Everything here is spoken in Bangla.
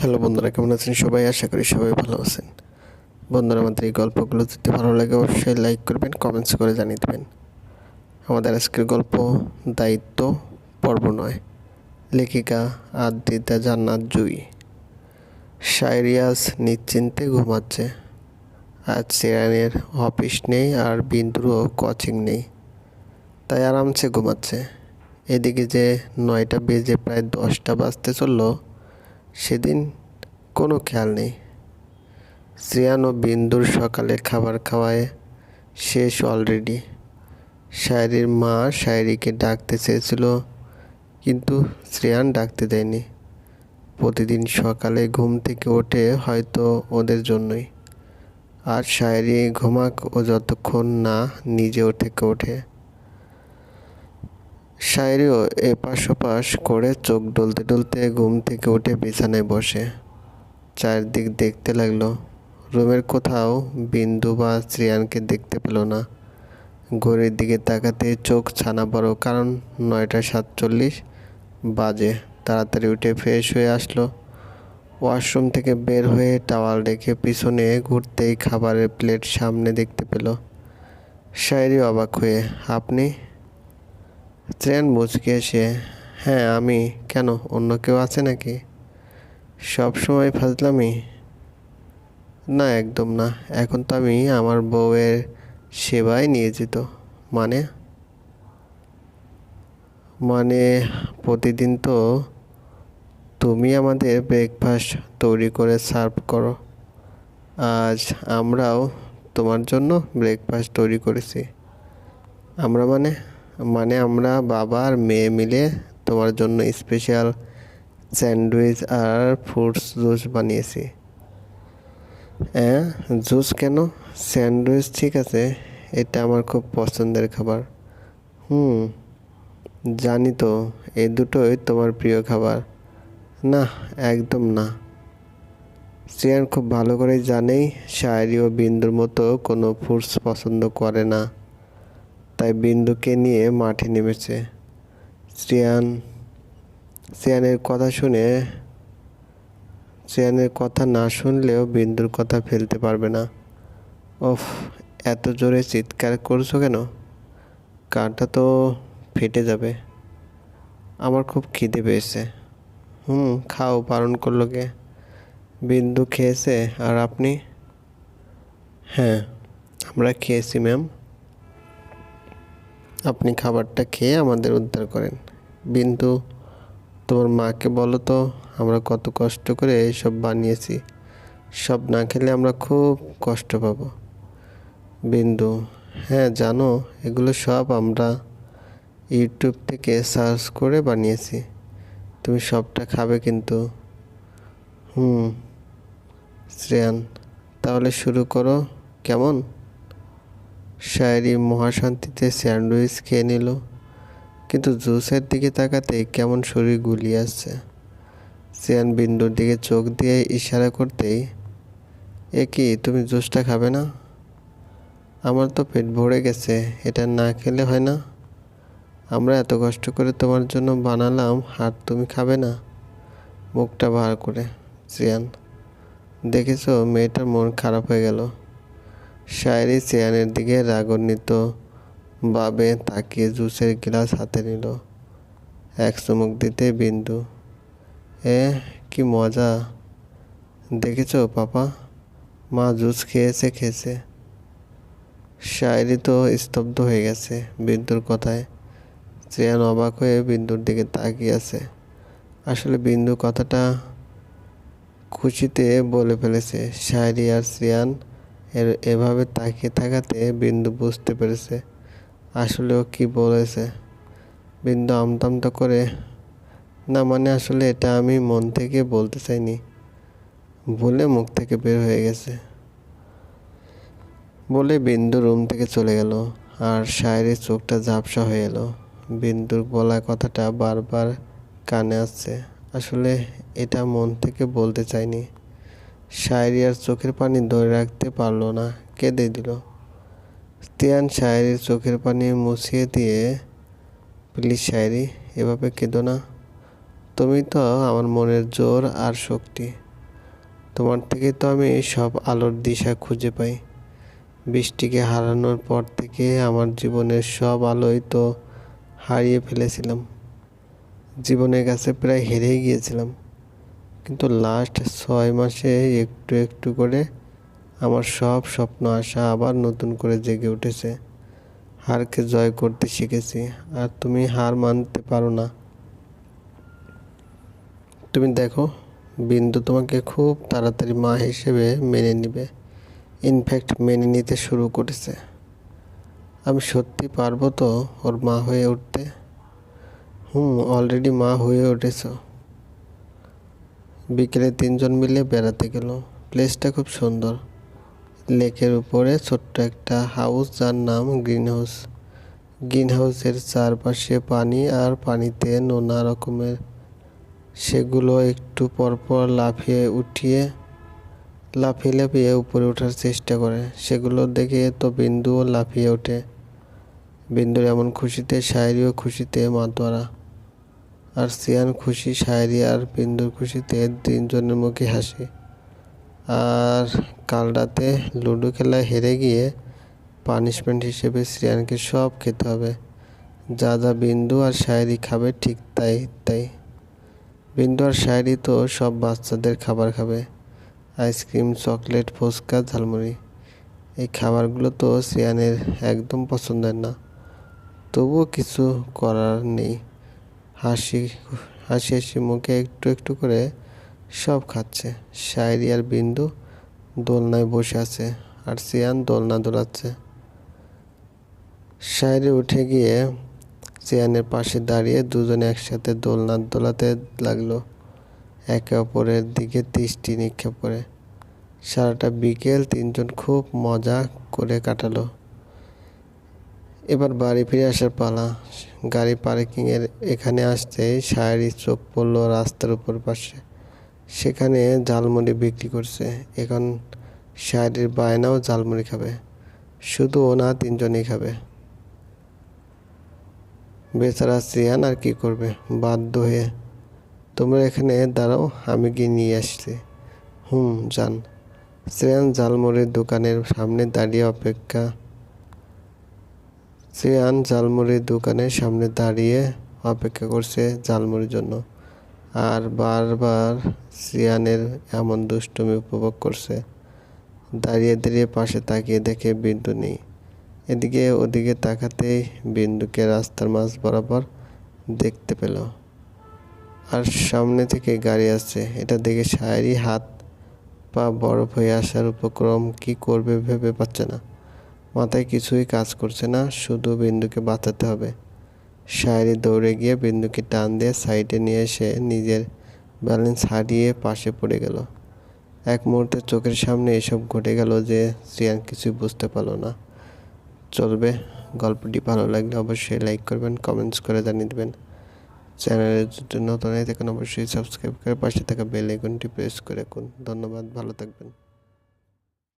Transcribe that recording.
হ্যালো বন্ধুরা, কেমন আছেন সবাই? আশা করি সবাই ভালো আছেন। বন্ধুরা, আমাদের এই গল্পগুলো যদি ভালো লাগে, অবশ্যই লাইক করবেন কমেন্টস করে জানিয়ে দেবেন। আমাদের আজকের গল্প দায়িত্ব, পর্ব নয়। লেখিকা আদিতা জান্নাত জুই। সাইরিয়াস নিশ্চিন্তে ঘুমাচ্ছে। আজ সিরানের অফিস নেই আর বিন্দুরও কোচিং নেই। তাই আরামসে ঘুমাচ্ছে। এদিকে যে নয়টা বেজে প্রায় দশটা বাজতে চলল সেদিন কোনো খেয়াল নেই। শ্রেয়ান ও বিন্দুর সকালে খাবার খাওয়ায় শেষ অলরেডি শায়রির মা শায়রিকে ডাকতে চেয়েছিল, কিন্তু শ্রেয়ান ডাকতে দেয়নি। প্রতিদিন সকালে ঘুম থেকে ওঠে হয়তো ওদের জন্যই। আর শায়রি ঘুমাক ও যতক্ষণ না নিজেও থেকে ওঠে। শায়রিও এপাশ ওপাশ করে চোখ ডলতে ডলতে ঘুম থেকে উঠে বিছানায় বসে। চারদিক দেখতে লাগল। রুমের কোথাও বিন্দু বা শ্রিয়ানকে দেখতে পেল না। ঘড়ির দিকে তাকাতে চোখ ছানা বড়, কারণ নয়টা সাতচল্লিশ বাজে। তাড়াতাড়ি উঠে ফ্রেশ হয়ে আসলো। ওয়াশরুম থেকে বের হয়ে টাওয়াল রেখে পিছনে ঘুরতেই খাবারের প্লেট সামনে দেখতে পেল। শায়রি অবাক হয়ে, আপনি ট্রেন মুচকে এসে হ্যাঁ আমি, কেন, অন্য কেউ আছে নাকি? সব সময় ফাজলামি। না, একদম না, এখন তো আমি আমার বউয়ের সেবায় নিয়োজিত। মানে? মানে প্রতিদিন তো তুমি আমাদের ব্রেকফাস্ট তৈরি করে সার্ভ করো। আজ আমরাও তোমার জন্য ব্রেকফাস্ট তৈরি করেছি। আমরা মানে? মানে আমরা বাবা আর মেয়ে মিলে তোমার জন্য স্পেশাল স্যান্ডউইচ আর ফ্রুটস জুস বানিয়েছি। হ্যাঁ জুস কেন? স্যান্ডউইচ ঠিক আছে, এটা আমার খুব পছন্দের খাবার। হুম, জানি তো, এই দুটোই তোমার প্রিয় খাবার। না, একদম না। শ্রেয়ান খুব ভালো করে জানেই, শায়রি ও বিন্দুর মতো কোনো ফ্রুটস পছন্দ করে না। তাই বিন্দুকে নিয়ে মাঠে নেমেছে। শ্রেয়ান, শ্রেয়ানের কথা শুনে, শ্রেয়ানের কথা না শুনলেও বিন্দুর কথা ফেলতে পারবে না। ওফ, এত জোরে চিৎকার করছ কেন? কানটা তো ফেটে যাবে। আমার খুব খিদে পেয়েছে। হুম, খাও, বারণ করল কে? বিন্দু খেয়েছে, আর আপনি? হ্যাঁ আমরা খেয়েছি, ম্যাম। আপনি খাবারটা খেয়ে আমাদের উদ্ধার করেন। বিন্দু, তোমার মাকে বলো তো, আমরা কত কষ্ট করে এইসব বানিয়েছি। সব না খেলে আমরা খুব কষ্ট পাবো। বিন্দু হ্যাঁ জানো, এগুলো সব আমরা ইউটিউব থেকে সার্চ করে বানিয়েছি। তুমি সবটা খাবে কিন্তু। হুম, শ্রেয়ান, তাহলে শুরু করো। কেমন? শায়রি মহাশান্তিতে স্যান্ডউইচ খেয়ে নিল, কিন্তু জুসের দিকে তাকাতে কেমন শরীর গুলিয়ে আসছে। সিয়ান বিন্দুর দিকে চোখ দিয়ে ইশারা করতেই, এ কি, তুমি জুসটা খাবে না? আমার তো পেট ভরে গেছে, এটা না খেলে হয় না। আমরা এত কষ্ট করে তোমার জন্য বানালাম, আর তুমি খাবে না। মুখটা বার করে, সিয়ান। দেখেছ, মেয়েটার মন খারাপ হয়ে গেল। শায়রি সিয়ানের দিকে রাগান্বিত ভাবে তাকিয়ে জুসের গ্লাস হাতে নিল। এক চুমুক দিতে বিন্দু। এ, কি মজা। দেখেছ পাপা? মা জুস খেয়েছে খেয়েছে। শায়রি তো স্তব্ধ হয়ে গেছে বিন্দুর কথায়। শ্রেয়ান অবাক হয়ে বিন্দুর দিকে তাকিয়ে আছে। আসলে বিন্দু কথাটা খুশিতে বলে ফেলেছে। শায়রি আর শ্রেয়ান এর এভাবে তাকিয়ে থাকাতে বিন্দু বুঝতে পেরেছে। আসলে ও কী বলেছে? বিন্দু আমতামতা করে, না মানে আসলে এটা আমি মন থেকে বলতে চাইনি। ভুলে মুখ থেকে বের হয়ে গেছে। বলে বিন্দু রুম থেকে চলে গেল আর শায়ের চোখটা ঝাপসা হয়ে এলো। বিন্দুর বলা কথাটা বারবার কানে আসছে। আসলে এটা মন থেকে বলতে চাইনি। শায়েরি আর চোখের পানি ধরে রাখতে পারল না, কেঁদে দিল। স্তিয়ান শায়েরির চোখের পানি মুছিয়ে দিয়ে, প্লিজ শায়েরি, এভাবে কেঁদো না। তুমি তো আমার মনের জোর আর শক্তি। তোমার থেকে তো আমি সব আলোর দিশা খুঁজে পাই। বৃষ্টিকে হারানোর পর থেকে আমার জীবনের সব আলোই তো হারিয়ে ফেলেছিলাম। জীবনের কাছে প্রায় হেরেই গিয়েছিলাম। কিন্তু লাস্ট ছয় মাসে একটু একটু করে আমার সব স্বপ্ন, আশা আবার নতুন করে জেগে উঠেছে। হারকে জয় করতে শিখেছি, আর তুমি হার মানতে পারো না। তুমি দেখো, বিন্দু তোমাকে খুব তাড়াতাড়ি মা হিসেবে মেনে নেবে। ইনফ্যাক্ট মেনে নিতে শুরু করেছে। আমি সত্যি পারব তো ওর মা হয়ে উঠতে? হুম অলরেডি মা হয়ে উঠেছ। বিকেলে তিনজন মিলে বেড়াতে গেল। প্লেসটা খুব সুন্দর। লেকের উপরে ছোট্ট একটা হাউস যার নাম গ্রিন হাউস গ্রিন হাউসের চারপাশে পানি আর পানিতে নোনা রকমের। সেগুলো একটু পরপর লাফিয়ে উঠিয়ে, লাফিয়ে লাফিয়ে উপরে ওঠার চেষ্টা করে। সেগুলো দেখে তো বিন্দুও লাফিয়ে ওঠে। বিন্দুর এমন খুশিতে, শায়রিও খুশিতে মাতোয়ারা। আর সিয়ান খুশি, শায়রি আর বিন্দুর খুশিতে তিনজনের মুখে হাসি। আর কাল রাতে লুডো খেলায় হেরে গিয়ে পানিশমেন্ট হিসেবে শ্রিয়ানকে সব খেতে হবে। যা যা বিন্দু আর শায়রি খাবে ঠিক তাই তাই। বিন্দু আর শায়রি তো সব বাচ্চাদের খাবার খাবে। Ice cream, chocolate, fuchka, jhalmuri. এই খাবারগুলো তো শ্রিয়ানের একদম পছন্দের না। তবুও কিছু করার নেই। হাসি হাসি হাসি, মুখে একটু একটু করে সব খাচ্ছে। শায়রি আর বিন্দু দোলনায় বসে আছে আর সিয়ান দোলনা দোলাচ্ছে শায়রি উঠে গিয়ে সিয়ানের পাশে দাঁড়িয়ে দুজনে একসাথে দোলনা দোলাতে লাগল। একে অপরের দিকে দৃষ্টি নিক্ষেপ করে। সারাটা বিকেল তিনজন খুব মজা করে কাটালো। এবার বাড়ি ফিরে আসার পালা। গাড়ি পার্কিংয়ের এখানে আসতে শায়রি চোখ পড়ল রাস্তার উপর পাশে। সেখানে ঝালমুড়ি বিক্রি করছে। এখন শায়রির বায়নাও ঝালমুড়ি খাবে। শুধু ও না, তিনজনই খাবে। বেচারা সিয়ান আর কি করবে? বাধ্য হয়ে, তোমরা এখানে দাঁড়াও, আমি গিয়ে নিয়ে আসছি। হুম, যান। শ্রেয়ান ঝালমুড়ির দোকানের সামনে দাঁড়িয়ে অপেক্ষা শ্রেয়ান ঝালমুড়ির দোকানের সামনে দাঁড়িয়ে অপেক্ষা করছে ঝালমুড়ির জন্য। আর বারবার শ্রেয়ানের এমন দুষ্টুমি উপভোগ করছে। দাঁড়িয়ে দাঁড়িয়ে পাশে তাকিয়ে দেখে বিন্দু নেই। এদিকে ওদিকে তাকাতেই বিন্দুকে রাস্তার মাঝ বরাবর দেখতে পেল। আর সামনে থেকে গাড়ি আসছে। এটা দেখে শায়েরি হাত পা বরফ হয়ে আসার উপক্রম কি করবে ভেবে পাচ্ছে না। মাথায় কিছুই কাজ করছে না, শুধু বিন্দুকে বাঁচাতে হবে। শায়েরি দৌড়ে গিয়ে বিন্দুকে টান দিয়ে সাইডে নিয়ে এসে নিজের ব্যালেন্স হারিয়ে পাশে পড়ে গেল। এক মুহূর্তে চোখের সামনে এসব ঘটে গেল যে শ্রিয়ান কিছুই বুঝতে পারল না। চলবে, গল্পটি ভালো লাগলে অবশ্যই লাইক করবেন, কমেন্টস করে জানিয়ে দেবেন। চ্যানেলের যদি নতুন হয়ে থাকেন, অবশ্যই সাবস্ক্রাইব করে পাশে থাকা বেল আইকনটি প্রেস করে রাখুন। ধন্যবাদ, ভালো থাকবেন।